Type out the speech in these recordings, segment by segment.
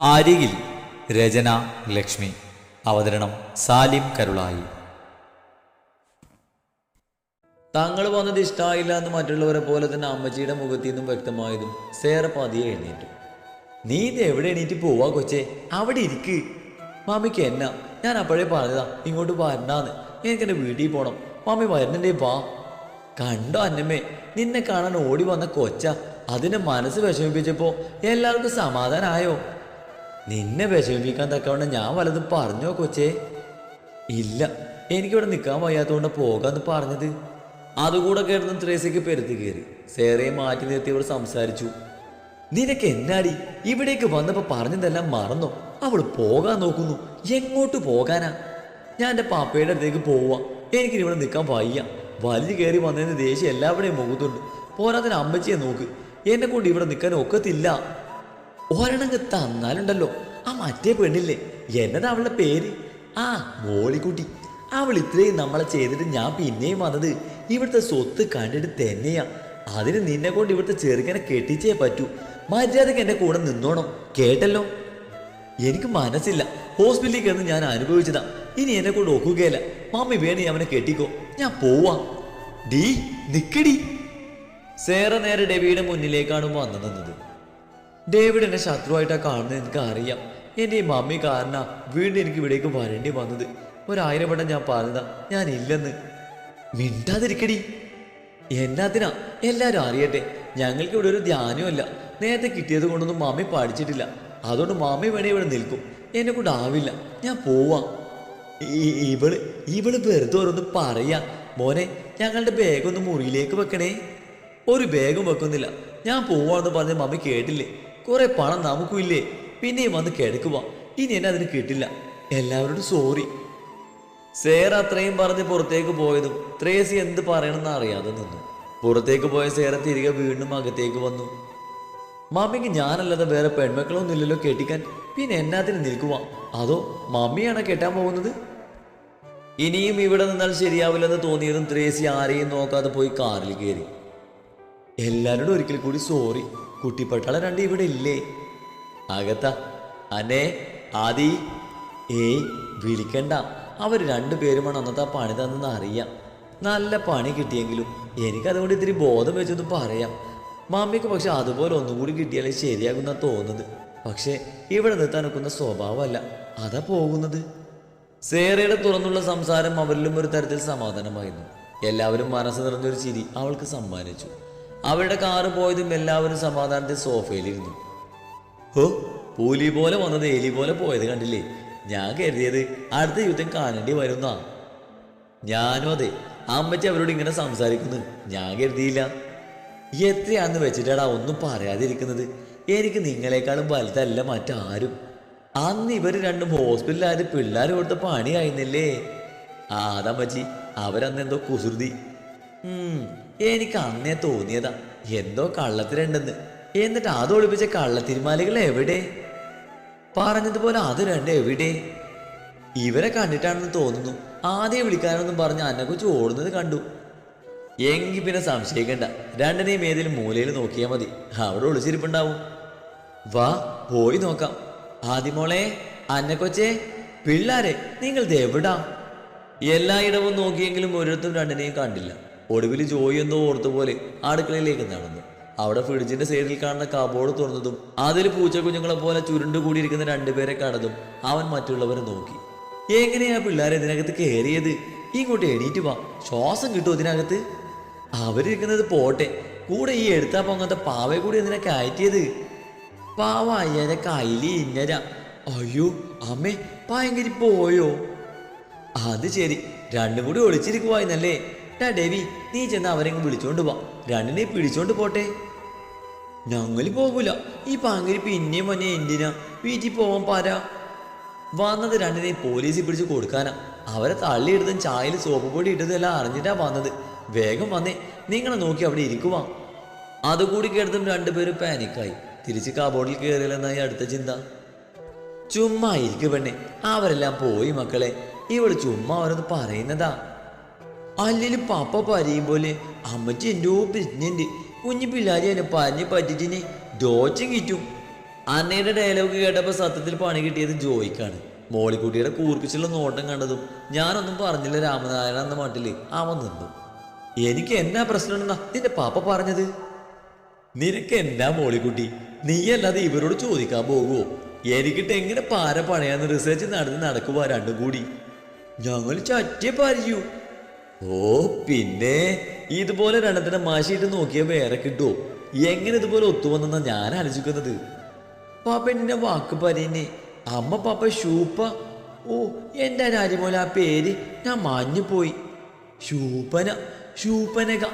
അരികിൽ രചന ലക്ഷ്മി അവതരണം സാലിം കരുളായി. തങ്ങൾ വന്നത് ഇഷ്ടമായില്ല എന്ന് മറ്റുള്ളവരെ പോലെ തന്നെ അമ്മച്ചിയുടെ മുഖത്തു നിന്നും വ്യക്തമായതും സേറപ്പാതിയെ പതിയെ എഴുന്നേറ്റു. നീ ഇത് എവിടെ എണീറ്റ് പോവാ കൊച്ചേ? അവിടെ ഇരിക്ക്. മാമിക്ക് എന്നാ? ഞാൻ അപ്പോഴേ പറഞ്ഞതാ ഇങ്ങോട്ട് വരണ്ടാന്ന്. എനിക്കെന്റെ വീട്ടിൽ പോണം. മാമി വരുന്നുണ്ടേ വാ. കണ്ടോ അന്നമ്മേ നിന്നെ കാണാൻ ഓടി വന്ന കൊച്ച. അതിനെ മനസ്സ് വിഷമിപ്പിച്ചപ്പോ എല്ലാവർക്കും സമാധാനായോ? നിന്നെ വിഷമിപ്പിക്കാൻ തക്കവണ്ണം ഞാൻ വലതും പറഞ്ഞോ കൊച്ചേ? ഇല്ല എനിക്കിവിടെ നിൽക്കാൻ വയ്യാത്തതുകൊണ്ട് പോകാന്ന് പറഞ്ഞത്. അതുകൂടെ കേട്ടുന്ന ത്രേസയ്ക്ക് പെരുത്തി കയറി. സേറയെ മാറ്റി നിർത്തി ഇവിടെ സംസാരിച്ചു. നിനക്ക് എന്നാടി? ഇവിടേക്ക് വന്നപ്പോൾ പറഞ്ഞതെല്ലാം മറന്നോ? അവൾ പോകാൻ നോക്കുന്നു. എങ്ങോട്ട് പോകാനാ? ഞാൻ എന്റെ പാപ്പയുടെ അടുത്തേക്ക് പോവാ എനിക്കിനി ഇവിടെ നിൽക്കാൻ വയ്യ. വലിയ കയറി വന്നതിന് ദേഷ്യം എല്ലാവരുടെയും മുഖത്തുണ്ട്. പോരാത്തിന് അമ്മച്ചിയെ നോക്ക്. എന്നെ കൊണ്ട് ഇവിടെ നിൽക്കാൻ ഒക്കത്തില്ല. ഒരെണ്ണങ്ങ് തന്നാലുണ്ടല്ലോ ആ മറ്റേ പെണ്ണില്ലേ? എന്നതാ അവളുടെ പേര്? ആ മോളിക്കുട്ടി. അവൾ ഇത്രയും നമ്മളെ ചെയ്തിട്ട് ഞാൻ പിന്നെയും വന്നത് ഇവിടുത്തെ സ്വത്ത് കണ്ടിട്ട് തന്നെയാ. അതിന് നിന്നെ കൊണ്ട് ഇവിടുത്തെ ചെറുക്കനെ കെട്ടിച്ചേ പറ്റൂ. മര്യാദയ്ക്ക് എന്റെ കൂടെ നിന്നോണം. കേട്ടല്ലോ? എനിക്ക് മനസ്സില്ല. ഹോസ്പിറ്റലിൽ കിടന്ന് ഞാൻ അനുഭവിച്ചതാ. ഇനി എന്നെ കൊണ്ട് ഒക്കുകയില്ല. മമ്മി വേണി അവനെ കെട്ടിക്കോ. ഞാൻ പോവാ. ഡീ നിക്കടി. സേറ നേരെ ഡെവിയുടെ മുന്നിലേക്കാണ് വന്നു നിന്നത് ഡേവിഡ് എന്നെ ശത്രുവായിട്ടാ കാണുന്നത് എനിക്ക് അറിയാം എന്റെ ഈ മമ്മി കാരണ വീണ്ടും എനിക്ക് ഇവിടേക്ക് വരേണ്ടി വന്നത്. ഒരായിരം വട്ടം ഞാൻ പറഞ്ഞതാ ഞാൻ ഇല്ലെന്ന് മിണ്ടാതിരിക്കടി. എന്നാത്തിനാ? എല്ലാവരും അറിയട്ടെ ഞങ്ങൾക്ക് ഇവിടെ ഒരു ധ്യാനമല്ല നേരത്തെ കിട്ടിയത് കൊണ്ടൊന്നും മമ്മി പഠിച്ചിട്ടില്ല. അതുകൊണ്ട് മമ്മി വേണേ ഇവിടെ നിൽക്കും. എന്നെ കൊണ്ട് ആവില്ല. ഞാൻ പോവാം. ഇവൾ ഇവൾ വെറുതെ ഓരോന്ന് പറയാ. മോനെ ഞങ്ങളുടെ ബാഗ് ഒന്ന് മുറിയിലേക്ക് വെക്കണേ. ഒരു ബാഗും വെക്കുന്നില്ല. ഞാൻ പോവാന്ന് പറഞ്ഞ് മമ്മി കേട്ടില്ലേ? കുറെ പണം നമുക്കും ഇല്ലേ പിന്നെയും വന്ന് കിടക്കുക ഇനി എന്നെ അതിന് കിട്ടില്ല. എല്ലാവരോടും സോറി സേറ അത്രയും പറഞ്ഞ് പുറത്തേക്ക് പോയതും ത്രേസി എന്ത് പറയണമെന്ന് അറിയാതെ നിന്നു. പുറത്തേക്ക് പോയ സേറ തിരികെ വീണ്ടും അകത്തേക്ക് വന്നു. മമ്മിക്ക് ഞാനല്ലാതെ വേറെ പെൺമക്കളൊന്നും ഇല്ലല്ലോ കെട്ടിക്കാൻ. പിന്നെ എന്നാത്തിന് നിൽക്കുക അതോ മമ്മിയാണ് കെട്ടാൻ പോകുന്നത്? ഇനിയും ഇവിടെ നിന്നാൽ ശരിയാവില്ലെന്ന് തോന്നിയതും ത്രേസി ആരെയും നോക്കാതെ പോയി കാറിൽ കയറി. എല്ലാവരോടും ഒരിക്കൽ കൂടി സോറി കുട്ടിപ്പട്ടാള രണ്ട് ഇവിടെ ഇല്ലേ? അകത്ത. അനേ ആദി ഏയ് വിളിക്കണ്ട. അവർ രണ്ടുപേരുമാണ് അന്നത്തെ പണി തന്നെന്ന് അറിയാം. നല്ല പണി കിട്ടിയെങ്കിലും എനിക്കതുകൊണ്ട് ഇത്തിരി ബോധം വെച്ചൊന്ന് പറയാം. മമ്മിക്ക് പക്ഷെ അതുപോലെ ഒന്നും കൂടി കിട്ടിയാലേ ശരിയാകുന്ന തോന്നുന്നത്. പക്ഷേ ഇവിടെ നിർത്താൻ ഒക്കുന്ന സ്വഭാവമല്ല. അതാ പോകുന്നത്. സേറയുടെ തുറന്നുള്ള സംസാരം അവരിലും ഒരു തരത്തിൽ സമാധാനമായിരുന്നു. എല്ലാവരും മനസ്സ് നിറഞ്ഞൊരു ചിരി അവൾക്ക് സമ്മാനിച്ചു. അവരുടെ കാറ് പോയതും എല്ലാവരും സമാധാനത്തിൽ സോഫയിലിരുന്നു. ഹോ പൂലി പോലെ വന്നത് എലി പോലെ പോയത് കണ്ടില്ലേ? ഞാൻ കരുതിയത് അടുത്ത യുദ്ധം കാണേണ്ടി വരുന്നാ. ഞാനും അതെ അമ്മച്ചി അവരോട് ഇങ്ങനെ സംസാരിക്കുന്നു. ഞാൻ കരുതിയില്ല. എത്രയാന്ന് വെച്ചിട്ടാടാ ഒന്നും പറയാതിരിക്കുന്നത്? എനിക്ക് നിങ്ങളെക്കാളും വലുതല്ല മറ്റാരും. അന്ന് ഇവർ രണ്ടും ഹോസ്പിറ്റലായത് പിള്ളേർ കൊടുത്ത പണിയായിരുന്നില്ലേ? ആ അതമ്മച്ചി അവരന്ന് എന്തോ കുസൃതി. എനിക്ക് അന്നേ തോന്നിയതാ. എന്തോ കള്ളത്തിലുണ്ടെന്ന്. എന്നിട്ട് അത് ഒളിപ്പിച്ച കള്ളത്തിരുമാലികൾ എവിടെ? പറഞ്ഞതുപോലെ അത് രണ്ട് എവിടെ? ഇവരെ കണ്ടിട്ടാണെന്ന് തോന്നുന്നു. ആദ്യം വിളിക്കാനൊന്നും പറഞ്ഞ് അന്നക്കുച്ച് ഓടുന്നത് കണ്ടു. എങ്കി പിന്നെ സംശയിക്കണ്ട. രണ്ടിനെയും ഏതെങ്കിലും മൂലയിൽ നോക്കിയാൽ മതി. അവിടെ ഒളിച്ചിരിപ്പുണ്ടാവും. വാ പോയി നോക്കാം. ആദ്യമോളെ അന്നക്കൊച്ചേ പിള്ളാരെ നിങ്ങളിത് എവിടാ എല്ലായിടവും നോക്കിയെങ്കിലും ഒരിടത്തും രണ്ടിനെയും കണ്ടില്ല. ഒടുവിൽ ജോയി എന്തോ ഓർത്തുപോലെ അടുക്കളയിലേക്ക് നടന്നു. അവിടെ ഫ്രിഡ്ജിന്റെ സൈഡിൽ കാണുന്ന കബോർഡ് തുറന്നതും അതിൽ പൂച്ചക്കുഞ്ഞുങ്ങളെ പോലെ ചുരുണ്ടുകൂടിയിരിക്കുന്ന രണ്ടുപേരെ കണ്ടതും അവൻ മറ്റുള്ളവരെ നോക്കി. എങ്ങനെയാ പിള്ളേരെ ഇതിനകത്ത് കയറിയത്? ഇങ്ങോട്ട് എണീറ്റ് വാ. ശ്വാസം കിട്ടുമോ ഇതിനകത്ത്? അവരിരിക്കുന്നത് പോട്ടെ. കൂടെ ഈ എടുത്താ പൊങ്ങാത്ത പാവയെ കൂടി എന്തിനാ കയറ്റിയത്? പാവ അയ്യനെ കയ്യിൽ ഇന്നര അയ്യോ അമ്മേ ഭയങ്കര പോയോ? അത് ശരി. രണ്ടും കൂടി ഒളിച്ചിരിക്കുവായിരുന്നല്ലേ? ടാ ഡേവി നീ ചെന്ന് അവരെങ്ങ് വിളിച്ചോണ്ട് പോ രണ്ടിനെ പിടിച്ചോണ്ട് പോട്ടെ. ഞങ്ങൾ പോകൂല. ഈ പാങ്കരി പിന്നെയും മോനെ എന്തിനാ? വീട്ടിൽ പോവാൻ പാരാ. വന്നത് രണ്ടിനെ പോലീസിൽ പിടിച്ച് കൊടുക്കാനാ. അവരെ തള്ളിയിട്ടതും ചായയിൽ സോപ്പ് പൊടി ഇട്ടതെല്ലാം അറിഞ്ഞിട്ടാ വന്നത്. വേഗം വന്നേ. നിങ്ങളെ നോക്കി അവിടെ ഇരിക്കുവാ. അതുകൂടി കേട്ടതും രണ്ടുപേരും പാനിക്കായി. തിരിച്ച് കബോർഡിൽ കയറിയില്ലെന്നായി അടുത്ത ചിന്ത. ചുമ്മാ ഇരിക്കു പെണ്ണെ. അവരെല്ലാം പോയി മക്കളെ. ഇവൾ ചുമ്മാ അവരൊന്ന് പറയുന്നതാ. അല്ലേലും പാപ്പ പറയും പോലെ അമ്മച്ചി എന്തോ പ്രശ്നമുണ്ട് കുഞ്ഞു പിള്ളേരെ എന്നെ പറഞ്ഞ് പറ്റിച്ചിന് ദോഷം കിറ്റും. അന്നയുടെ ഡയലോഗ് കേട്ടപ്പോൾ സത്യത്തിൽ പണി കിട്ടിയത് ജോയിക്കാണ്. മോളിക്കുട്ടിയുടെ കൂർപ്പിച്ചുള്ള നോട്ടം കണ്ടതും ഞാനൊന്നും പറഞ്ഞില്ല രാമനാരായണ എന്ന മട്ടിൽ. അവൻ നിന്നു. എനിക്ക് എന്നാ പ്രശ്നമുണ്ടെന്നാ നിന്റെ പാപ്പ പറഞ്ഞത്? നിനക്ക് എന്നാ മോളിക്കുട്ടി? നീയല്ലാതെ ഇവരോട് ചോദിക്കാൻ പോകുമോ എനിക്കിട്ട് എങ്ങനെ പാര പണയാന്ന് റിസർച്ച് നടന്ന് നടക്കുവാ രണ്ടും കൂടി. ഞങ്ങൾ ചറ്റേ പറയൂ ഓ പിന്നെ ഇതുപോലെ രണ്ടത്തിന്റെ മാശിയിട്ട് നോക്കിയ വേറെ കിട്ടുമോ എങ്ങനെ ഇതുപോലെ ഒത്തുവന്നെന്നാ ഞാൻ ആലോചിക്കുന്നത്. പാപ്പ എന്നെ വാക്ക് പറയുന്നേ. അമ്മ പാപ്പ ഷൂപ്പ ഓ എന്റെ രാജ്യമോല ആ പേര് ഞാൻ മാഞ്ഞു പോയി ഷൂപ്പന ഷൂപ്പനക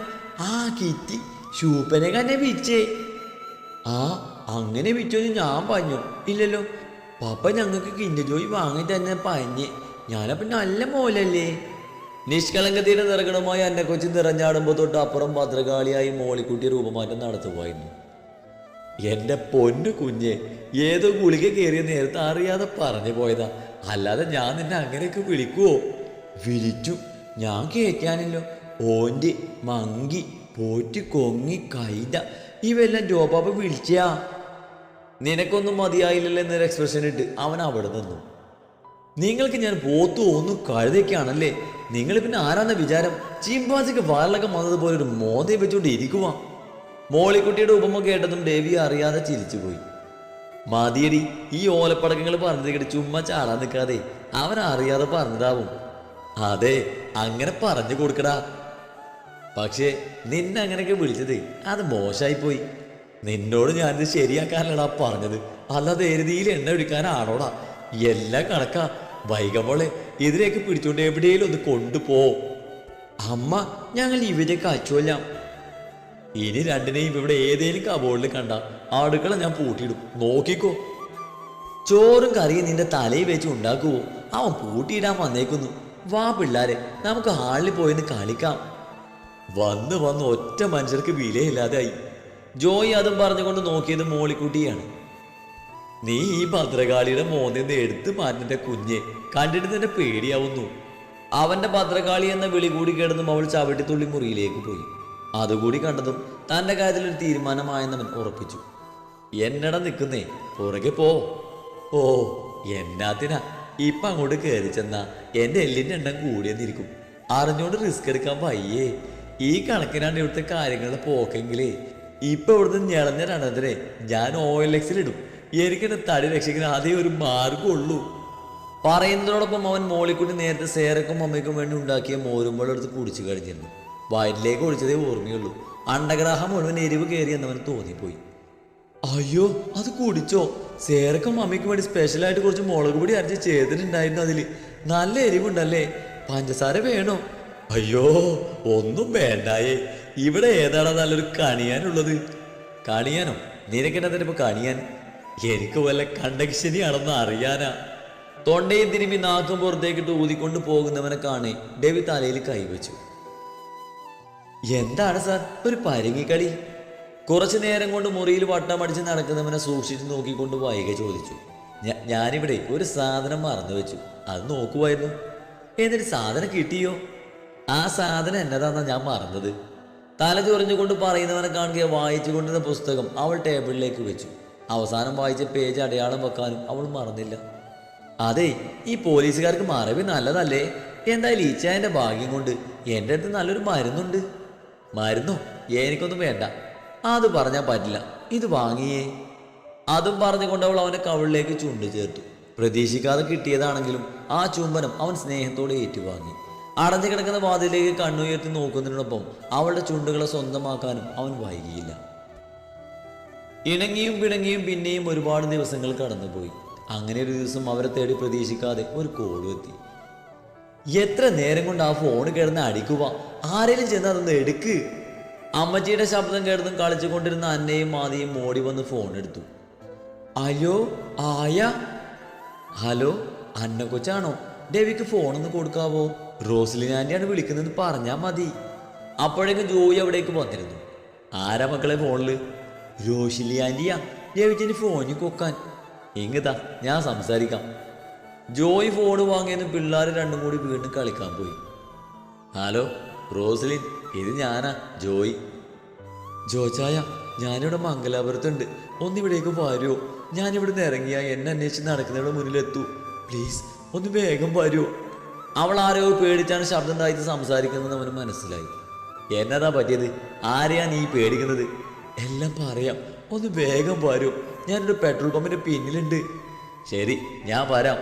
ആ കിറ്റി ഷൂപ്പനക എന്നെ വിറ്റേ. ആ അങ്ങനെ വിറ്റോന്ന് ഞാൻ പറഞ്ഞു. ഇല്ലല്ലോ. പാപ്പ ഞങ്ങൾക്ക് കിൻഡജോയി വാങ്ങി തന്നെ പറഞ്ഞ്. ഞാനപ്പം നല്ല മോലല്ലേ? നിഷ്കളങ്കതയുടെ നിറകണമായി എന്നെ കൊച്ചി നിറഞ്ഞാടുമ്പോൾ തൊട്ട് അപ്പുറം ഭദ്രകാളിയായി മോളിക്കുട്ടി രൂപമാറ്റം നടത്തുമായിരുന്നു എന്റെ പൊന്നു കുഞ്ഞെ ഏതോ ഗുളിക കയറിയ നേരത്തെ അറിയാതെ പറഞ്ഞു പോയതാ. അല്ലാതെ ഞാൻ നിന്നെ അങ്ങനെയൊക്കെ വിളിക്കുവോ? വിളിച്ചു. ഞാൻ കേൾക്കാനല്ലോ. ഓന്റെ മങ്കി പോറ്റി കൊങ്ങി കൈത ഇവെല്ലാം ജോബാബ വിളിച്ചാ നിനക്കൊന്നും മതിയായില്ലല്ലോ എന്നൊരു എക്സ്പ്രഷൻ ഇട്ട് അവൻ അവിടെ നിന്നു. നിങ്ങൾക്ക് ഞാൻ പോത്തു ഒന്നും കഴുതയ്ക്കാണല്ലേ നിങ്ങൾ പിന്നെ ആരാന്ന വിചാരം? ചിമ്പാസിക്ക് വാറിലൊക്കെ വന്നതുപോലെ ഒരു മോതയെ വെച്ചുകൊണ്ട് ഇരിക്കുക മോളിക്കുട്ടിയുടെ ഉപമ കേട്ടതും ദേവി അറിയാതെ ചിരിച്ചുപോയി. മതിയടി ഈ ഓലപ്പടക്കങ്ങൾ പറഞ്ഞത് കേട്ട് ചുമ്മാ ചാടാൻ നിൽക്കാതെ അവനറിയാതെ പറഞ്ഞതാവും. അതെ അങ്ങനെ പറഞ്ഞു കൊടുക്കടാ. പക്ഷേ നിന്നെ അങ്ങനെയൊക്കെ വിളിച്ചത് അത് മോശമായി പോയി നിന്നോട് ഞാനിത് ശരിയാക്കാനല്ലടാ പറഞ്ഞത്. അല്ലാതെ എരുതിയിൽ എണ്ണ ഒഴിക്കാനാണോടാ. എല്ലാം കണക്കാ. വൈകമോളെ ഇതിലേക്ക് പിടിച്ചോണ്ട് എവിടെയെങ്കിലും ഒന്ന് കൊണ്ടുപോ. അമ്മ ഞങ്ങൾ ഇവരെ കാച്ചുകൊല്ലാം ഇനി രണ്ടിനെയും ഇവിടെ ഏതേലും കബോർഡിൽ കണ്ട അടുക്കള ഞാൻ പൂട്ടിയിടും. നോക്കിക്കോ. ചോറും കറിയും നിന്റെ തലയിൽ വെച്ച് ഉണ്ടാക്കുവോ അവൻ പൂട്ടിയിടാൻ വന്നേക്കുന്നു. വാ പിള്ളാരെ നമുക്ക് ഹാളിൽ പോയിന്ന് കളിക്കാം. വന്ന് വന്ന് ഒറ്റ മനുഷ്യർക്ക് വിലയില്ലാതായി. ജോയി അതും പറഞ്ഞുകൊണ്ട് നോക്കിയത് മോളിക്കുട്ടിയാണ്. നീ ഈ ഭദ്രകാളിയുടെ മോന്നിന്ന് എടുത്തു മാറ്റിന്റെ കുഞ്ഞെ. കണ്ടിട്ട് തന്നെ പേടിയാവുന്നു. അവന്റെ ഭദ്രകാളി എന്ന വിളി കൂടി കിടന്നും അവൾ ചവിട്ടിത്തുള്ളി മുറിയിലേക്ക് പോയി. അതുകൂടി കണ്ടതും തന്റെ കാര്യത്തിൽ ഒരു തീരുമാനമായെന്നവൻ ഉറപ്പിച്ചു. എന്നട നിൽക്കുന്നേ പുറകെ പോ. ഓ എന്നാത്തിനാ? ഇപ്പം അങ്ങോട്ട് കയറി ചെന്നാ എന്റെ എല്ലിന്റെ എണ്ണം കൂടിയെന്നിരിക്കും അറിഞ്ഞുകൊണ്ട് റിസ്ക് എടുക്കാൻ വയ്യേ. ഈ കണക്കിനാണ് ഇവിടുത്തെ കാര്യങ്ങളുടെ പോക്കെങ്കിലേ. ഇപ്പം ഇവിടുന്ന് ഞെളഞ്ഞ രണത്തിനെ ഞാൻ ഓ എൽ എക്സിലിടും എനിക്കെന്നെ തടി രക്ഷിക്കുന്ന അതേ ഒരു മാർഗമുള്ളൂ പറയുന്നതിനോടൊപ്പം അവൻ മോളിക്കുട്ടി നേരത്തെ സേരക്കും അമ്മയ്ക്കും വേണ്ടി ഉണ്ടാക്കിയ മോരുമ്പോൾ എടുത്ത് കുടിച്ചു കഴിഞ്ഞിരുന്നു. വയറ്റിലേക്ക് ഒഴിച്ചതേ ഓർമ്മയുള്ളൂ. അണ്ടഗ്രാഹം മുഴുവൻ എരിവ് കയറി എന്നവന് തോന്നിപ്പോയി. അയ്യോ അത് കുടിച്ചോ? സേരക്കും അമ്മയ്ക്കും വേണ്ടി സ്പെഷ്യലായിട്ട് കുറച്ച് മുളക് പൊടി അരച്ച് ചെയ്തിട്ടുണ്ടായിരുന്നു അതിൽ നല്ല എരിവുണ്ടല്ലേ? പഞ്ചസാര വേണോ? അയ്യോ ഒന്നും വേണ്ടായേ. ഇവിടെ ഏതാണ് നല്ലൊരു കണിയാനുള്ളത്? കണിയാനോ? നിനക്കെന്നതിന് ഇപ്പൊ കണിയാൻ? എനിക്ക് വല്ല കണ്ടക്ഷനിയാണെന്ന് അറിയാനാ. തൊണ്ടയും തിരുമ്പി നാക്കും പുറത്തേക്കിട്ട് ഊതിക്കൊണ്ട് പോകുന്നവനെ കാണി ഡെവി തലയിൽ കൈവച്ചു. എന്താണ് സാർ? ഒരു പരിങ്ങിക്കളി. കുറച്ചു നേരം കൊണ്ട് മുറിയിൽ വട്ടമടിച്ച് നടക്കുന്നവനെ സൂക്ഷിച്ചു നോക്കിക്കൊണ്ട് വൈക ചോദിച്ചു. "ഞാ- ഞാനിവിടെ ഒരു സാധനം മറന്നു വെച്ചു അത് നോക്കുമായിരുന്നു എന്നിട്ട് സാധനം കിട്ടിയോ? ആ സാധനം എന്നതാന്നാ ഞാൻ മറന്നത്. തല ചൊറിഞ്ഞുകൊണ്ട് പറയുന്നവനെ കാണുക വായിച്ചു കൊണ്ടിരുന്ന പുസ്തകം അവൾ ടേബിളിലേക്ക് വെച്ചു. അവസാനം വായിച്ച പേജ് അടയാളം വെക്കാനും അവൾ മറന്നില്ല. അതെ ഈ പോലീസുകാർക്ക് മറവി നല്ലതല്ലേ? എന്തായാലും ഈച്ചായന്റെ ഭാഗ്യം കൊണ്ട് എന്റെ അടുത്ത് നല്ലൊരു മരുന്നുണ്ട്. മരുന്നോ? എനിക്കൊന്നും വേണ്ട. അത് പറഞ്ഞാൽ പറ്റില്ല. ഇത് വാങ്ങിയേ. അതും പറഞ്ഞുകൊണ്ട് അവൾ അവന്റെ കവിളിലേക്ക് ചുണ്ട് ചേർത്തു. പ്രതീക്ഷിക്കാതെ കിട്ടിയതാണെങ്കിലും ആ ചുംബനം അവൻ സ്നേഹത്തോടെ ഏറ്റുവാങ്ങി. അടഞ്ഞു കിടക്കുന്ന വാതിലേക്ക് കണ്ണുയർത്തി നോക്കുന്നതിനോടൊപ്പം അവളുടെ ചുണ്ടുകളെ സ്വന്തമാക്കാനും അവൻ വൈകിയില്ല. ഇണങ്ങിയും പിണങ്ങിയും പിന്നെയും ഒരുപാട് ദിവസങ്ങൾ കടന്നുപോയി. അങ്ങനെ ഒരു ദിവസം അവരെ തേടി പ്രതീക്ഷിക്കാതെ ഒരു കോളും എത്തി. എത്ര നേരം കൊണ്ട് ആ ഫോൺ കിടന്ന് അടിക്കുക ആരെങ്കിലും ചെന്ന് അതൊന്ന് എടുക്ക്. അമ്മച്ചിയുടെ ശബ്ദം കേട്ടതും കളിച്ചുകൊണ്ടിരുന്ന അന്നയും മാതയും ഓടി വന്ന് ഫോൺ എടുത്തു. അയ്യോ ആയ? ഹലോ അന്ന കൊച്ചാണോ? ഡെവിക്ക് ഫോണൊന്ന് കൊടുക്കാവോ? റോസ്ലിൻ ആന്റിയാണ് വിളിക്കുന്നത് പറഞ്ഞാൽ മതി. അപ്പോഴേക്കും ജോയി അവിടേക്ക് വന്നിരുന്നു. ആരാ മക്കളെ ഫോണിൽ റോഷിലി ആന്റിയാ ഡേവിച്ചിന് ഫോണിൽ കൊക്കാൻ. ഇങ്ങതാ ഞാൻ സംസാരിക്കാം. ജോയി ഫോൺ വാങ്ങിയെന്ന് പിള്ളേർ രണ്ടും കൂടി വീണ്ടും കളിക്കാൻ പോയി. ഹലോ റോസ്ലിൻ ഇത് ഞാനാ ജോയി. ജോച്ചായ ഞാനിവിടെ മംഗലാപുരത്തുണ്ട്. ഒന്നിവിടേക്ക് വരുമോ ഞാൻ നിന്ന് ഇറങ്ങിയ എന്നെ അന്വേഷിച്ച് നടക്കുന്നവരുടെ മുന്നിലെത്തൂ. പ്ലീസ് ഒന്ന് വേഗം വരുമോ അവൾ ആരെയോ പേടിച്ചാണ് ശബ്ദം താഴ്ത്തി സംസാരിക്കുന്നത് അവന് മനസ്സിലായി. എന്നതാ പറ്റിയത്? ആരെയാണ് നീ പേടിക്കുന്നത്? എല്ലാം പറയാം ഒന്ന് വേഗം വരൂ. ഞാനൊരു പെട്രോൾ പമ്പിന്റെ പിന്നിലുണ്ട്. ശരി ഞാൻ വരാം.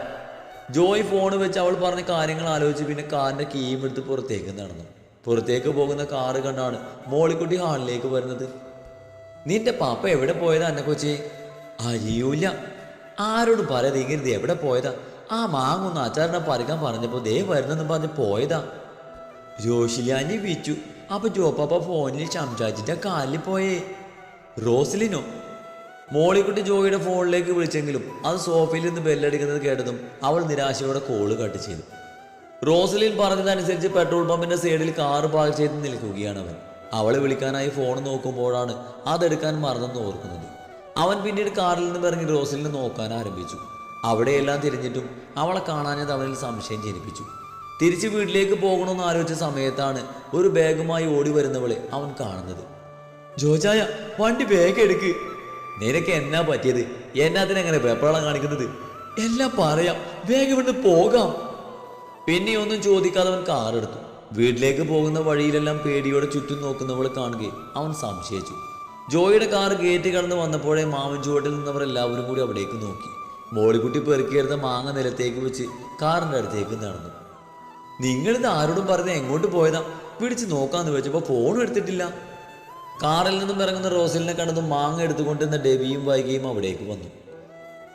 ജോയ് ഫോൺ വെച്ച് അവൾ പറഞ്ഞ കാര്യങ്ങൾ ആലോചിച്ച് പിന്നെ കാറിന്റെ കീം എടുത്ത് പുറത്തേക്ക് നടന്നു. പുറത്തേക്ക് പോകുന്ന കാറ് കണ്ടാണ് മോളിക്കുട്ടി ഹാളിലേക്ക് വരുന്നത്. നിന്റെ പാപ്പ എവിടെ പോയതാ എന്നെ കൊച്ചി? അയ്യൂല്ല ആരോടും പറയാതെ എവിടെ പോയതാ? ആ മാങ്ങൊന്ന് അച്ചാറിനെ പറിക്കാൻ പറഞ്ഞപ്പോ ദേ വരുന്നെന്ന് പറഞ്ഞ് പോയതാ. രോഷിലാനി വിച്ചു അപ്പൊ ജോപ്പാപ്പ ഫോണിൽ സംസാരിച്ചിട്ട് കാലിൽ പോയേ. റോസ്ലിനോ? മോളിക്കുട്ടി ജോയിയുടെ ഫോണിലേക്ക് വിളിച്ചെങ്കിലും അത് സോഫയിൽ നിന്ന് ബെല്ലടിക്കുന്നത് കേട്ടതും അവൾ നിരാശയോടെ കോൾ കട്ട് ചെയ്തു. റോസലിൻ പറഞ്ഞതനുസരിച്ച് പെട്രോൾ പമ്പിന്റെ സൈഡിൽ കാറ് പാർക്ക് ചെയ്ത് നിൽക്കുകയാണ് അവൻ. അവളെ വിളിക്കാനായി ഫോൺ നോക്കുമ്പോഴാണ് അതെടുക്കാൻ മറന്നെന്ന് ഓർക്കുന്നത്. അവൻ പിന്നീട് കാറിൽ നിന്ന് ഇറങ്ങി റോസലിനെ നോക്കാൻ ആരംഭിച്ചു. അവിടെയെല്ലാം തിരിഞ്ഞിട്ടും അവളെ കാണാഞ്ഞത് അവനിൽ സംശയം ജനിപ്പിച്ചു. തിരിച്ച് വീട്ടിലേക്ക് പോകണമെന്ന് ആലോചിച്ച സമയത്താണ് ഒരു ബാഗുമായി ഓടി വരുന്നവളെ അവൻ കാണുന്നത്. ജോജായ വണ്ടി വേഗം എടുക്ക്. നിനക്ക് എന്നാ പറ്റിയത്? എന്നാത്തിനെങ്ങനെ വെപ്രാളം കാണിക്കുന്നത്? എല്ലാം പറയാം. വേഗം ഇവിടുന്ന് പോകാം. പിന്നെ ഒന്നും ചോദിക്കാതെ അവൻ കാറെടുത്തു വീട്ടിലേക്ക് പോകുന്ന വഴിയിലെല്ലാം പേടിയോടെ ചുറ്റും നോക്കുന്നവൾ കാണുകയും. അവൻ സംശയിച്ചു. ജോയിയുടെ കാർ ഗേറ്റ് കടന്ന് വന്നപ്പോഴേ മാമൻ ചുവട്ടിൽ നിന്നവർ എല്ലാവരും കൂടി അവിടേക്ക് നോക്കി. മോളിക്കുട്ടി പെറുക്കിയെടുത്ത മാങ്ങ നിലത്തേക്ക് വെച്ച് കാറിന്റെ അടുത്തേക്ക് നടന്നു. നിങ്ങളിത് ആരോടും പറഞ്ഞ് എങ്ങോട്ട് പോയതാ? പിടിച്ച് നോക്കാന്ന് വെച്ചപ്പോൾ ഫോൺ എടുത്തിട്ടില്ല. കാറിൽ നിന്നും ഇറങ്ങുന്ന റോസലിനെ കണ്ടതും മാങ്ങ എടുത്തുകൊണ്ടിരുന്ന ഡെബിയും വൈകിയും അവിടേക്ക് വന്നു.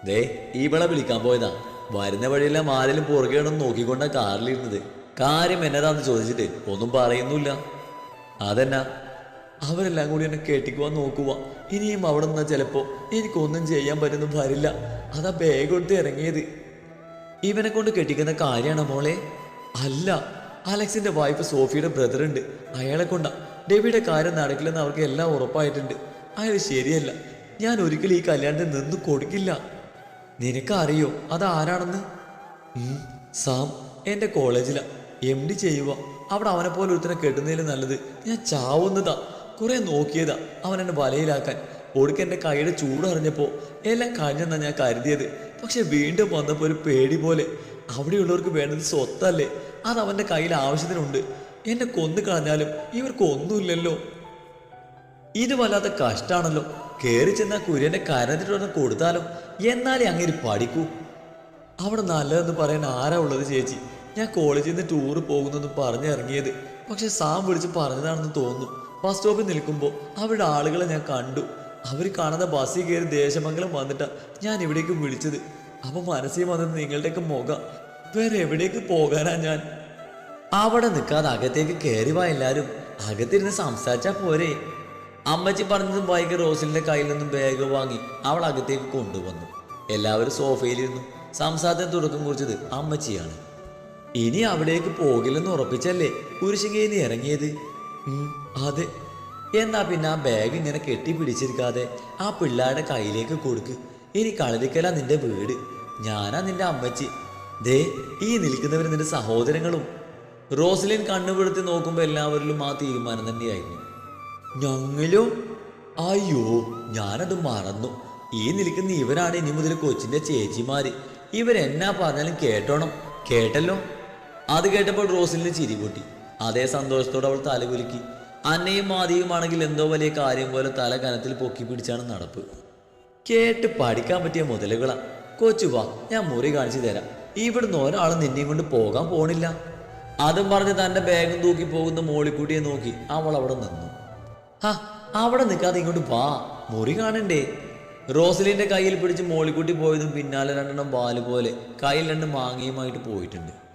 ദേ ഇവളെ വിളിക്കാൻ പോയതാ. വരുന്ന വഴിയെല്ലാം ആരെങ്കിലും പുറകെയാണെന്ന് നോക്കിക്കൊണ്ടാ കാറിലിരുന്നത്. കാര്യം എന്നതാന്ന് ചോദിച്ചിട്ട് ഒന്നും പറയുന്നില്ല അതെന്നാ? അവരെല്ലാം കൂടി എന്നെ കേട്ടിക്കുവാൻ നോക്കുക ഇനിയും അവിടെ നിന്നാ ചിലപ്പോ എനിക്കൊന്നും ചെയ്യാൻ പറ്റുന്നു വരില്ല. അതാ ബാഗ് എടുത്ത് ഇറങ്ങിയത്. ഇവനെ കൊണ്ട് കെട്ടിക്കുന്ന കാര്യമാണ് മോളെ? അല്ല. അലക്സിന്റെ വൈഫ് സോഫിയുടെ ബ്രദർ ഉണ്ട്. അയാളെ കൊണ്ടാ. ഡേവിയുടെ കാര്യം നടക്കില്ലെന്ന് അവർക്ക് എല്ലാം ഉറപ്പായിട്ടുണ്ട്. അയാൾ ശരിയല്ല. ഞാൻ ഒരിക്കലും ഈ കല്യാണത്തിൽ നിന്ന് കൊടുക്കില്ല. നിനക്കറിയോ അത് ആരാണെന്ന് സാം എന്റെ കോളേജിലാ. എം ഡി ചെയ്യുക അവിടെ അവനെ പോലെ ഒരുത്തനെ കെട്ടുന്നതിൽ നല്ലത്. ഞാൻ ചാവുന്നതാ. കുറേ നോക്കിയതാ അവൻ എന്നെ വലയിലാക്കാൻ. ഒടുക്ക എന്റെ കൈയുടെ ചൂടറിഞ്ഞപ്പോൾ എല്ലാം കഴിഞ്ഞെന്നാ ഞാൻ കരുതിയത്. പക്ഷെ വീണ്ടും വന്നപ്പോൾ ഒരു പേടി പോലെ. അവിടെയുള്ളവർക്ക് വേണ്ടത് സ്വത്തല്ലേ? അത് അവന്റെ കയ്യിൽ ആവശ്യത്തിനുണ്ട്. എന്നെ കൊന്നു കളഞ്ഞാലും ഇവർക്ക് ഒന്നുമില്ലല്ലോ. ഇത് വല്ലാത്ത കഷ്ടാണല്ലോ. കയറി ചെന്ന കുര്യന്റെ കരഞ്ഞിട്ടൊന്ന് കൊടുത്താലോ? എന്നാലേ അങ്ങനെ പഠിക്കൂ. അവിടെ നല്ലതെന്ന് പറയാൻ ആരാ ഉള്ളത് ചേച്ചി? ഞാൻ കോളേജിൽ നിന്ന് ടൂറ് പോകുന്നെന്ന് പറഞ്ഞിറങ്ങിയത് പക്ഷെ സാം വിളിച്ച് പറഞ്ഞതാണെന്ന് തോന്നുന്നു. ബസ് സ്റ്റോപ്പിൽ നിൽക്കുമ്പോൾ അവരുടെ ആളുകളെ ഞാൻ കണ്ടു. അവർ കാണുന്ന ബസ്സിൽ കയറി ദേശമംഗലം വന്നിട്ടാ ഞാൻ ഇവിടേക്ക് വിളിച്ചത്. അപ്പോൾ മനസ്സിൽ വന്നത് നിങ്ങളുടെയൊക്കെ മുഖം. വേറെ എവിടേക്ക് പോകാനാ ഞാൻ? അവിടെ നിൽക്കാതെ അകത്തേക്ക് കയറി വാ എല്ലാരും. അകത്തിരുന്ന് സംസാരിച്ചാ പോരെ. അമ്മച്ചി പറഞ്ഞതും ബൈക്ക് റോസിലിന്റെ കയ്യിൽ നിന്നും ബാഗ് വാങ്ങി അവൾ അകത്തേക്ക് കൊണ്ടുവന്നു. എല്ലാവരും സോഫയിലിരുന്നു. സംസാരത്തിന് തുടക്കം കുറിച്ചത് അമ്മച്ചിയാണ്. ഇനി അവിടേക്ക് പോകില്ലെന്ന് ഉറപ്പിച്ചല്ലേ കുരിശിങ്കയിൽ നിന്ന് ഇറങ്ങിയത്? അതെ. എന്നാ പിന്നെ ആ ബാഗ് ഇങ്ങനെ കെട്ടി കെട്ടിപ്പിടിച്ചിരിക്കാതെ ആ പിള്ളേരുടെ കയ്യിലേക്ക് കൊടുക്ക്. ഇനി കളരിക്കല നിന്റെ വീട്. ഞാനാ നിന്റെ അമ്മച്ചി. ദേ ഈ നിൽക്കുന്നവർ നിന്റെ സഹോദരങ്ങളും. റോസലിൻ കണ്ണുപിടുത്തി നോക്കുമ്പോൾ എല്ലാവരിലും ആ തീരുമാനം തന്നെയായിരുന്നു. ഞങ്ങളും അയ്യോ ഞാനത് മറന്നു. ഈ നിൽക്കുന്ന ഇവരാണ് ഇനി മുതൽ കൊച്ചിന്റെ ചേച്ചിമാര്. ഇവരെന്നാ പറഞ്ഞാലും കേട്ടോണം. കേട്ടല്ലോ? അത് കേട്ടപ്പോൾ റോസിലിന് ചിരി പൊട്ടി. അതേ സന്തോഷത്തോടെ അവൾ തലകുലുക്കി അന്നയും മാതിയുമാണെങ്കിൽ എന്തോ വലിയ കാര്യം പോലെ തല കനത്തിൽ പൊക്കി പിടിച്ചാണ് നടപ്പ്. കേട്ട് പഠിക്കാൻ പറ്റിയ മുതലുകളാ. കൊച്ചു വാ ഞാൻ മുറി കാണിച്ചു തരാം. ഇവിടുന്ന് ഒരാൾ നിന്നെയും കൊണ്ട് പോകാൻ പോണില്ല. അതും പറഞ്ഞ് തന്റെ ബാഗും തൂക്കി പോകുന്ന മോളിക്കുട്ടിയെ നോക്കി. അവൾ അവിടെ നിന്നു. ആ അവിടെ നിൽക്കാതെ ഇങ്ങോട്ട് വാ. മുറി കാണണ്ടേ? റോസലിന്റെ കയ്യിൽ പിടിച്ച് മോളിക്കുട്ടി പോയതും പിന്നാലെ രണ്ടെണ്ണം ബാൽ പോലെ കയ്യിൽ രണ്ട് മാങ്ങയുമായിട്ട് പോയിട്ടുണ്ട്.